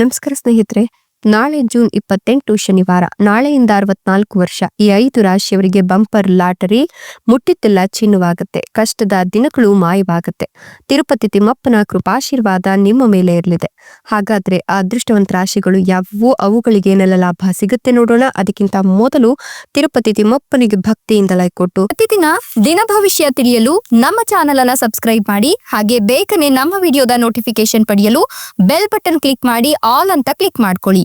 ನಮಸ್ಕಾರ ಸ್ನೇಹಿತರೆ. ನಾಳೆ ಜೂನ್ ಇಪ್ಪತ್ತೆಂಟು, ಶನಿವಾರ. ನಾಳೆಯಿಂದ ಅರವತ್ನಾಲ್ಕು ವರ್ಷ. ಈ ಐದು ರಾಶಿಯವರಿಗೆ ಬಂಪರ್ ಲಾಟರಿ ಮುಟ್ಟಿದ್ದೆಲ್ಲ ಚಿನ್ನವಾಗುತ್ತೆ. ಕಷ್ಟದ ದಿನಗಳು ಮಾಯವಾಗುತ್ತೆ. ತಿರುಪತಿ ತಿಮ್ಮಪ್ಪನ ಕೃಪಾಶೀರ್ವಾದ ನಿಮ್ಮ ಮೇಲೆ ಇರಲಿದೆ. ಹಾಗಾದ್ರೆ ಆ ಅದೃಷ್ಟವಂತ ರಾಶಿಗಳು ಯಾವುವು ಅವುಗಳಿಗೆ ಏನೆಲ್ಲ ಲಾಭ ಸಿಗುತ್ತೆ ನೋಡೋಣ. ಅದಕ್ಕಿಂತ ಮೊದಲು ತಿರುಪತಿ ತಿಮ್ಮಪ್ಪನಿಗೆ ಭಕ್ತಿಯಿಂದ ಲೈಕ್ ಕೊಟ್ಟು ಪ್ರತಿದಿನ ದಿನ ಭವಿಷ್ಯ ತಿಳಿಯಲು ನಮ್ಮ ಚಾನೆಲ್ ಅನ್ನ ಸಬ್ಸ್ಕ್ರೈಬ್ ಮಾಡಿ, ಹಾಗೆ ಬೇಗನೆ ನಮ್ಮ ವಿಡಿಯೋದ ನೋಟಿಫಿಕೇಶನ್ ಪಡೆಯಲು ಬೆಲ್ ಬಟನ್ ಕ್ಲಿಕ್ ಮಾಡಿ, ಆಲ್ ಅಂತ ಕ್ಲಿಕ್ ಮಾಡ್ಕೊಳ್ಳಿ.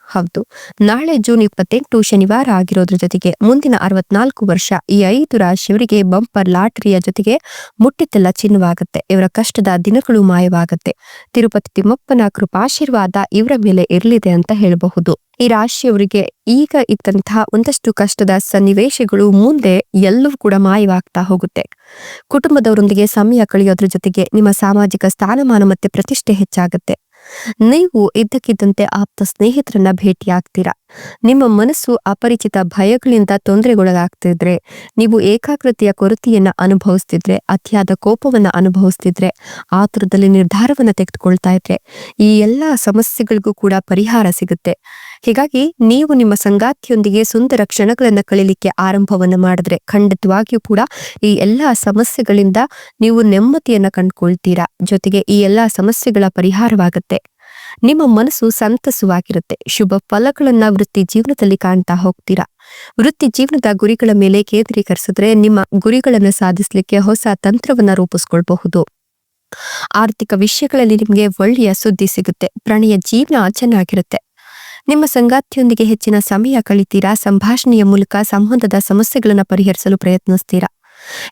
ಹೌದು. ನಾಳೆ ಜೂನ್ ಇಪ್ಪತ್ತೆಂಟು ಶನಿವಾರ ಆಗಿರೋದ್ರ ಜೊತೆಗೆ ಮುಂದಿನ ಅರವತ್ನಾಲ್ಕು ವರ್ಷ ಈ ಐದು ರಾಶಿಯವರಿಗೆ ಬಂಪರ್ ಲಾಟರಿಯ ಜೊತೆಗೆ ಮುಟ್ಟಿದ್ದೆಲ್ಲ ಚಿನ್ನವಾಗುತ್ತೆ. ಇವರ ಕಷ್ಟದ ದಿನಗಳು ಮಾಯವಾಗುತ್ತೆ. ತಿರುಪತಿ ತಿಮ್ಮಪ್ಪನ ಕೃಪಾಶೀರ್ವಾದ ಇವರ ಮೇಲೆ ಇರಲಿದೆ ಅಂತ ಹೇಳಬಹುದು. ಈ ರಾಶಿಯವರಿಗೆ ಈಗ ಇದ್ದಂತಹ ಒಂದಷ್ಟು ಕಷ್ಟದ ಸನ್ನಿವೇಶಗಳು ಮುಂದೆ ಎಲ್ಲವೂ ಕೂಡ ಮಾಯವಾಗ್ತಾ ಹೋಗುತ್ತೆ. ಕುಟುಂಬದವರೊಂದಿಗೆ ಸಮಯ ಕಳೆಯೋದ್ರ ಜೊತೆಗೆ ನಿಮ್ಮ ಸಾಮಾಜಿಕ ಸ್ಥಾನಮಾನ ಮತ್ತೆ ಪ್ರತಿಷ್ಠೆ ಹೆಚ್ಚಾಗುತ್ತೆ. ನೀವು ಇದ್ದಕ್ಕಿದ್ದಂತೆ ಆಪ್ತ ಸ್ನೇಹಿತರನ್ನ ಭೇಟಿಯಾಗ್ತೀರಾ? ನಿಮ್ಮ ಮನಸ್ಸು ಅಪರಿಚಿತ ಭಯಗಳಿಂದ ತೊಂದರೆಗೊಳಗಾಗ್ತಿದ್ರೆ, ನೀವು ಏಕಾಗ್ರತೆಯ ಕೊರತೆಯನ್ನ ಅನುಭವಿಸ್ತಿದ್ರೆ, ಅತಿಯಾದ ಕೋಪವನ್ನ ಅನುಭವಿಸ್ತಿದ್ರೆ ಆತುರದಲ್ಲಿ ನಿರ್ಧಾರವನ್ನ ತೆಗೆದುಕೊಳ್ತಾ ಇದ್ರೆ ಈ ಎಲ್ಲಾ ಸಮಸ್ಯೆಗಳಿಗೂ ಕೂಡ ಪರಿಹಾರ ಸಿಗುತ್ತೆ. ಹೀಗಾಗಿ ನೀವು ನಿಮ್ಮ ಸಂಗಾತಿಯೊಂದಿಗೆ ಸುಂದರ ಕ್ಷಣಗಳನ್ನ ಕಳೀಲಿಕ್ಕೆ ಆರಂಭವನ್ನ ಮಾಡಿದ್ರೆ ಖಂಡಿತವಾಗಿಯೂ ಕೂಡ ಈ ಎಲ್ಲಾ ಸಮಸ್ಯೆಗಳಿಂದ ನೀವು ನೆಮ್ಮದಿಯನ್ನ ಕಂಡುಕೊಳ್ತೀರಾ. ಜೊತೆಗೆ ಈ ಎಲ್ಲಾ ಸಮಸ್ಯೆಗಳ ಪರಿಹಾರವಾಗುತ್ತೆ. ನಿಮ್ಮ ಮನಸ್ಸು ಸಂತಸವಾಗಿರುತ್ತೆ. ಶುಭ ಫಲಗಳನ್ನ ವೃತ್ತಿ ಜೀವನದಲ್ಲಿ ಕಾಣ್ತಾ ಹೋಗ್ತೀರಾ? ವೃತ್ತಿ ಜೀವನದ ಗುರಿಗಳ ಮೇಲೆ ಕೇಂದ್ರೀಕರಿಸಿದ್ರೆ ನಿಮ್ಮ ಗುರಿಗಳನ್ನು ಸಾಧಿಸಲಿಕ್ಕೆ ಹೊಸ ತಂತ್ರವನ್ನ ರೂಪಿಸ್ಕೊಳ್ಬಹುದು. ಆರ್ಥಿಕ ವಿಷಯಗಳಲ್ಲಿ ನಿಮಗೆ ಒಳ್ಳೆಯ ಸುದ್ದಿ ಸಿಗುತ್ತೆ. ಪ್ರಣಯ ಜೀವನ ಚೆನ್ನಾಗಿರುತ್ತೆ. ನಿಮ್ಮ ಸಂಗಾತಿಯೊಂದಿಗೆ ಹೆಚ್ಚಿನ ಸಮಯ ಕಳಿತೀರಾ? ಸಂಭಾಷಣೆಯ ಮೂಲಕ ಸಂಬಂಧದ ಸಮಸ್ಯೆಗಳನ್ನ ಪರಿಹರಿಸಲು ಪ್ರಯತ್ನಿಸ್ತೀರಾ?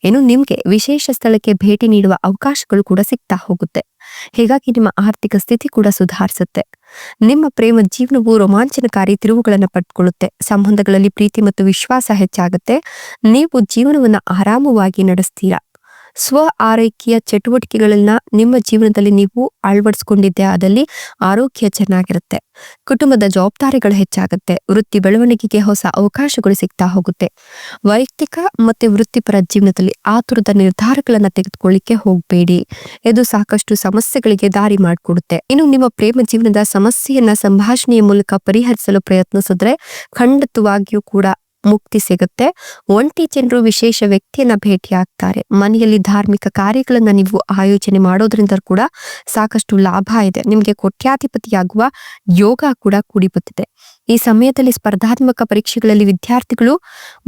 ಇನ್ನು ನಿಮ್ಗೆ ವಿಶೇಷ ಸ್ಥಳಕ್ಕೆ ಭೇಟಿ ನೀಡುವ ಅವಕಾಶಗಳು ಕೂಡ ಸಿಗ್ತಾ ಹೋಗುತ್ತೆ. ಹೀಗಾಗಿ ನಿಮ್ಮ ಆರ್ಥಿಕ ಸ್ಥಿತಿ ಕೂಡ ಸುಧಾರಿಸುತ್ತೆ. ನಿಮ್ಮ ಪ್ರೇಮ ಜೀವನವು ರೋಮಾಂಚನಕಾರಿ ತಿರುವುಗಳನ್ನು ಪಡ್ಕೊಳ್ಳುತ್ತೆ. ಸಂಬಂಧಗಳಲ್ಲಿ ಪ್ರೀತಿ ಮತ್ತು ವಿಶ್ವಾಸ ಹೆಚ್ಚಾಗುತ್ತೆ. ನೀವು ಜೀವನವನ್ನು ಆರಾಮವಾಗಿ ನಡೆಸ್ತೀರಾ? ಸ್ವ ಆರೈಕೆಯ ಚಟುವಟಿಕೆಗಳನ್ನ ನಿಮ್ಮ ಜೀವನದಲ್ಲಿ ನೀವು ಅಳವಡಿಸ್ಕೊಂಡಿದ್ದೆ ಆದಲ್ಲಿ ಆರೋಗ್ಯ ಚೆನ್ನಾಗಿರುತ್ತೆ. ಕುಟುಂಬದ ಜವಾಬ್ದಾರಿಗಳು ಹೆಚ್ಚಾಗುತ್ತೆ. ವೃತ್ತಿ ಬೆಳವಣಿಗೆಗೆ ಹೊಸ ಅವಕಾಶಗಳು ಸಿಗ್ತಾ ಹೋಗುತ್ತೆ. ವೈಯಕ್ತಿಕ ಮತ್ತೆ ವೃತ್ತಿಪರ ಜೀವನದಲ್ಲಿ ಆತುರದ ನಿರ್ಧಾರಗಳನ್ನ ತೆಗೆದುಕೊಳ್ಳಿಕ್ಕೆ ಹೋಗಬೇಡಿ. ಇದು ಸಾಕಷ್ಟು ಸಮಸ್ಯೆಗಳಿಗೆ ದಾರಿ ಮಾಡಿಕೊಡುತ್ತೆ. ಇನ್ನು ನಿಮ್ಮ ಪ್ರೇಮ ಜೀವನದ ಸಮಸ್ಯೆಯನ್ನ ಸಂಭಾಷಣೆಯ ಮೂಲಕ ಪರಿಹರಿಸಲು ಪ್ರಯತ್ನಿಸಿದ್ರೆ ಖಂಡಿತವಾಗಿಯೂ ಕೂಡ ಮುಕ್ತಿ ಸಿಗುತ್ತೆ. ಒಂಟಿ ಜನರು ವಿಶೇಷ ವ್ಯಕ್ತಿಯನ್ನ ಭೇಟಿಯಾಗ್ತಾರೆ ಮನೆಯಲ್ಲಿ ಧಾರ್ಮಿಕ ಕಾರ್ಯಗಳನ್ನ ನೀವು ಆಯೋಜನೆ ಮಾಡೋದ್ರಿಂದ ಕೂಡ ಸಾಕಷ್ಟು ಲಾಭ ಇದೆ. ನಿಮಗೆ ಕೋಟ್ಯಾಧಿಪತಿಯಾಗುವ ಯೋಗ ಕೂಡ ಕೂಡಿ ಬಂದಿದೆ ಈ ಸಮಯದಲ್ಲಿ ಸ್ಪರ್ಧಾತ್ಮಕ ಪರೀಕ್ಷೆಗಳಲ್ಲಿ ವಿದ್ಯಾರ್ಥಿಗಳು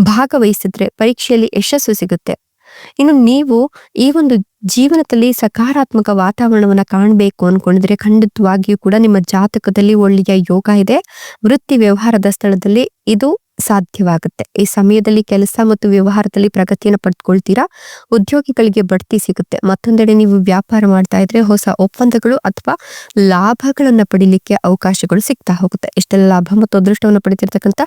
ಭಾಗವಹಿಸಿದ್ರೆ ಪರೀಕ್ಷೆಯಲ್ಲಿ ಯಶಸ್ಸು ಸಿಗುತ್ತೆ. ಇನ್ನು ನೀವು ಈ ಒಂದು ಜೀವನದಲ್ಲಿ ಸಕಾರಾತ್ಮಕ ವಾತಾವರಣವನ್ನ ಕಾಣಬೇಕು ಅನ್ಕೊಂಡಿದ್ರೆ ಖಂಡಿತವಾಗಿಯೂ ಕೂಡ ನಿಮ್ಮ ಜಾತಕದಲ್ಲಿ ಒಳ್ಳೆಯ ಯೋಗ ಇದೆ. ವೃತ್ತಿ ವ್ಯವಹಾರದ ಸ್ಥಳದಲ್ಲಿ ಇದು ಸಾಧ್ಯವಾಗುತ್ತೆ. ಈ ಸಮಯದಲ್ಲಿ ಕೆಲಸ ಮತ್ತು ವ್ಯವಹಾರದಲ್ಲಿ ಪ್ರಗತಿಯನ್ನು ಪಡೆದುಕೊಳ್ತೀರಾ ಉದ್ಯೋಗಿಗಳಿಗೆ ಬಡ್ತಿ ಸಿಗುತ್ತೆ. ಮತ್ತೊಂದೆಡೆ ನೀವು ವ್ಯಾಪಾರ ಮಾಡ್ತಾ ಇದ್ರೆ ಹೊಸ ಒಪ್ಪಂದಗಳು ಅಥವಾ ಲಾಭಗಳನ್ನ ಪಡಿಲಿಕ್ಕೆ ಅವಕಾಶಗಳು ಸಿಗ್ತಾ ಹೋಗುತ್ತೆ. ಇಷ್ಟೆಲ್ಲ ಲಾಭ ಮತ್ತು ಅದೃಷ್ಟವನ್ನು ಪಡೆದಿರ್ತಕ್ಕಂಥ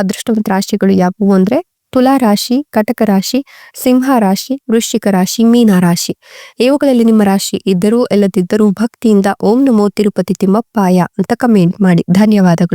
ಅದೃಷ್ಟವಂತ ರಾಶಿಗಳು ಯಾವುವು ಅಂದ್ರೆ ತುಲಾ ರಾಶಿ, ಕಟಕ ರಾಶಿ, ಸಿಂಹ ರಾಶಿ, ವೃಶ್ಚಿಕ ರಾಶಿ, ಮೀನ ರಾಶಿ. ಇವುಗಳಲ್ಲಿ ನಿಮ್ಮ ರಾಶಿ ಇದ್ದರೂ ಎಲ್ಲದಿದ್ದರೂ ಭಕ್ತಿಯಿಂದ ಓಂ ನಮೋ ತಿರುಪತಿ ತಿಮ್ಮಪ್ಪಾಯ ಅಂತ ಕಮೆಂಟ್ ಮಾಡಿ. ಧನ್ಯವಾದಗಳು.